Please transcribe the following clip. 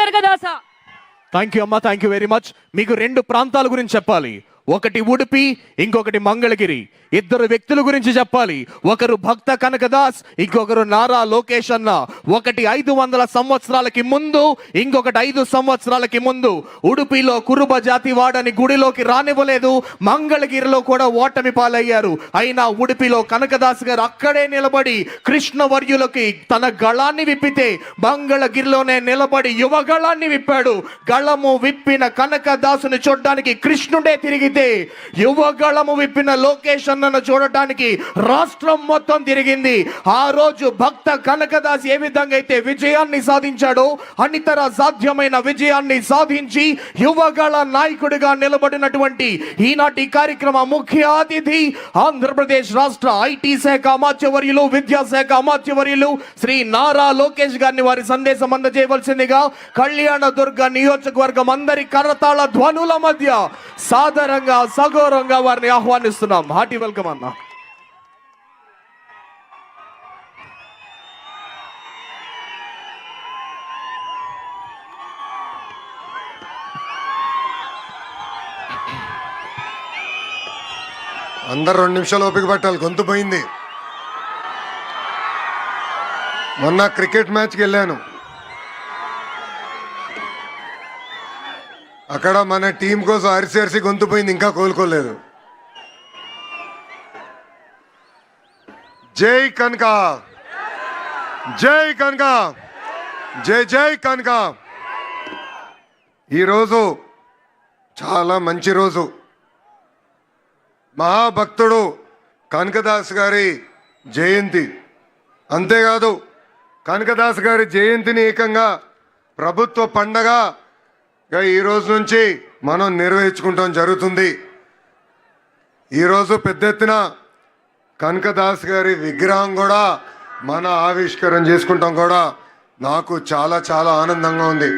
Kanakadasa thank you అమ్మా. Thank you very much మీకు రెండు ప్రాంతాల గురించి చెప్పాలి. ఒకటి ఉడిపి ఇంకొకటి మంగళగిరి. ఇద్దరు వ్యక్తుల గురించి చెప్పాలి. ఒకరు భక్త కనకదాస్ ఇంకొకరు నారా లోకేష్ అన్న. ఒకటి ఐదు వందల సంవత్సరాలకి ముందు ఇంకొకటి ఐదు సంవత్సరాలకి ముందు. ఉడుపిలో కురుబ జాతి వాడని గుడిలోకి రానివ్వలేదు. మంగళగిరిలో కూడా ఓటమి పాలయ్యారు. అయినా ఉడిపిలో కనకదాస్ గారు అక్కడే నిలబడి కృష్ణవర్యులకి తన గళాన్ని విప్పితే మంగళగిరిలోనే నిలబడి యువగళాన్ని విప్పాడు. గళము విప్పిన కనకదాసుని చూడ్డానికి కృష్ణుడే తిరిగి తిరిగితే యువగళము విప్పిన లోకేష్ అన్నను చూడటానికి రాష్ట్రం మొత్తం తిరిగింది. ఆ రోజు భక్త కనకదాస్ ఏ విధంగా అయితే విజయాన్ని సాధించాడో అనితర సాధ్యమైన విజయాన్ని సాధించి యువగళ నాయకుడిగా నిలబడినటువంటి ఈనాటి కార్యక్రమ ముఖ్య అతిథి ఆంధ్రప్రదేశ్ రాష్ట్ర ఐటీ శాఖ అమాత్యవర్యులు విద్యాశాఖ అమాత్యవర్యులు శ్రీ నారా లోకేష్ గారిని వారి సందేశం అందజేయవలసిందిగా కళ్యాణ దుర్గ నియోజకవర్గం అందరి కరతాళ ధ్వనుల మధ్య సాదరంగా సగౌరవంగా వారిని ఆహ్వానిస్తున్నాం. హార్టీ వెల్కమ్ అన్న. అందరు రెండు నిమిషాలు ఓపిక పట్టాలి గొంతు పోయింది. మొన్న క్రికెట్ మ్యాచ్కి వెళ్ళాను. అక్కడ మన టీం కోసం అరిసి అరిసి గొంతుపోయింది ఇంకా కోలుకోలేదు. జై కనక. జై కనక. జై జై కనక. ఈరోజు చాలా మంచి రోజు. మహాభక్తుడు కనకదాస్ గారి జయంతి. అంతేకాదు కనకదాస్ గారి జయంతిని ఏకంగా ప్రభుత్వ పండగ ఈ రోజు నుంచి మనం నిర్వహించుకుంటాం జరుగుతుంది. ఈరోజు పెద్ద ఎత్తున కనకదాస్ గారి విగ్రహం కూడా మన ఆవిష్కరణ చేసుకుంటాం కూడా. నాకు చాలా చాలా ఆనందంగా ఉంది.